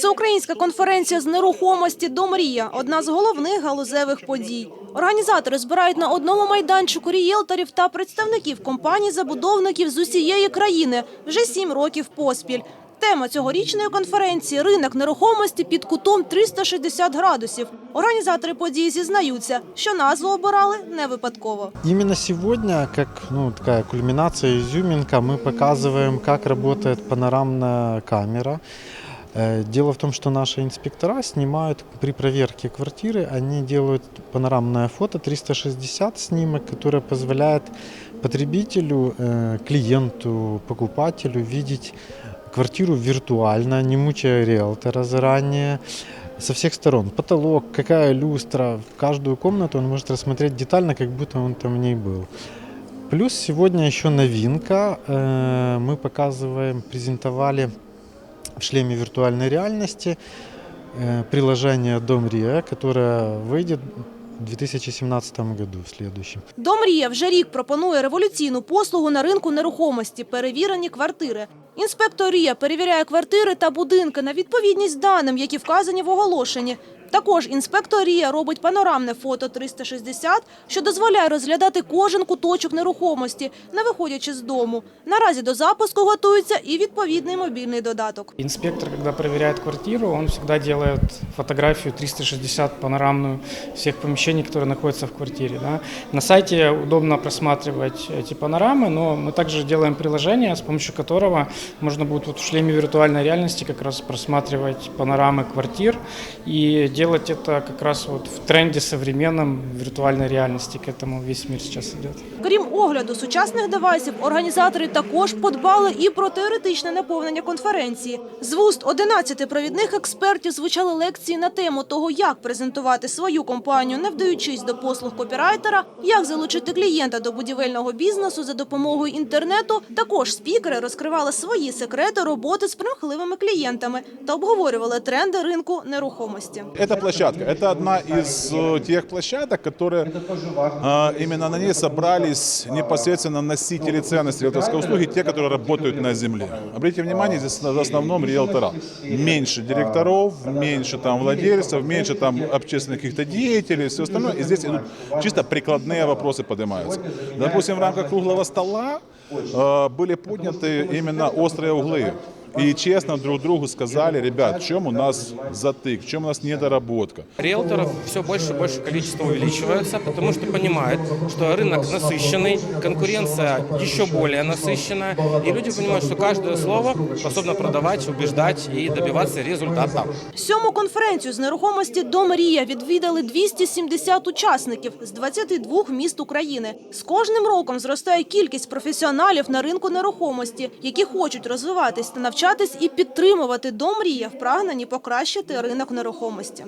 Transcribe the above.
Всеукраїнська конференція з нерухомості «Домрія» – одна з головних галузевих подій. Організатори збирають на одному майданчику рієлторів та представників компаній-забудовників з усієї країни вже сім років поспіль. Тема цьогорічної конференції – ринок нерухомості під кутом 360 градусів. Організатори події зізнаються, що назву обирали не випадково. Именно сегодня, как ну, такая кульминация, изюминка, мы показываем, как работает панорамная камера. Э, Дело в том, что наши инспектора снимают при проверке квартиры, они делают панорамное фото 360 снимок, которое позволяет потребителю, э, клиенту, покупателю видеть квартиру виртуально, не мучая риэлтора заранее, со всех сторон. Потолок, какая люстра, каждую комнату он может рассмотреть детально, как будто он там в ней был. Плюс сегодня еще новинка. Э, Мы показываем, презентовали в шлеме виртуальной реальности э, приложение Дом которое выйдет в 2017 году, в следующем. Домрія вже рік пропонує революційну послугу на ринку нерухомості – перевірені квартири. Інспекторія перевіряє квартири та будинки на відповідність даним, які вказані в оголошенні. Також інспектор Рія робить панорамне фото 360, що дозволяє розглядати кожен куточок нерухомості, не виходячи з дому. Наразі до запуску готується і відповідний мобільний додаток. Инспектор, когда проверяет квартиру, он всегда делает фотографию 360 панорамную всех помещений, которые находятся в квартире. Да. На сайте удобно просматривать эти панорамы, но мы также делаем приложение, с помощью которого можно будет вот в шлеме виртуальной реальности как раз просматривать панорамы квартир и делать это как раз вот в тренде современном виртуальной реальности. К этому весь мир сейчас идет. Крім огляду сучасних девайсів, організатори також подбали і про теоретичне наповнення конференції. З вуст 11 провідних експертів звучали лекції на тему того, як презентувати свою компанію, не вдаючись до послуг копірайтера, як залучити клієнта до будівельного бізнесу за допомогою інтернету. Також спікери розкривали свої секрети роботи з примхливими клієнтами та обговорювали тренди ринку нерухомості. Эта площадка, это одна из э, тех площадок, которые э, именно на ней собрались непосредственно носители ценности риэлторской услуги, те, которые работают на земле. Обратите внимание, здесь в основном риэлтора. Меньше директоров, меньше там владельцев, меньше там общественных каких-то деятелей, все остальное. И здесь идут чисто прикладные вопросы поднимаются. Допустим, в рамках круглого стола э, были подняты именно острые углы. И честно друг другу сказали, ребят, в чем у нас затык, в чем у нас недоработка. Риэлторов все больше и больше количество увеличивается, потому что понимают, что рынок насыщенный, конкуренция еще более насыщенная, и люди понимают, что каждое слово способно продавать, убеждать и добиваться результата. Сьому конференцію з нерухомості до Мрія відвідали 270 учасників з 22 міст України. З кожним роком зростає кількість професіоналів на ринку нерухомості, які хочуть розвиватись та навчатись і підтримувати до в прагненні покращити ринок нерухомості.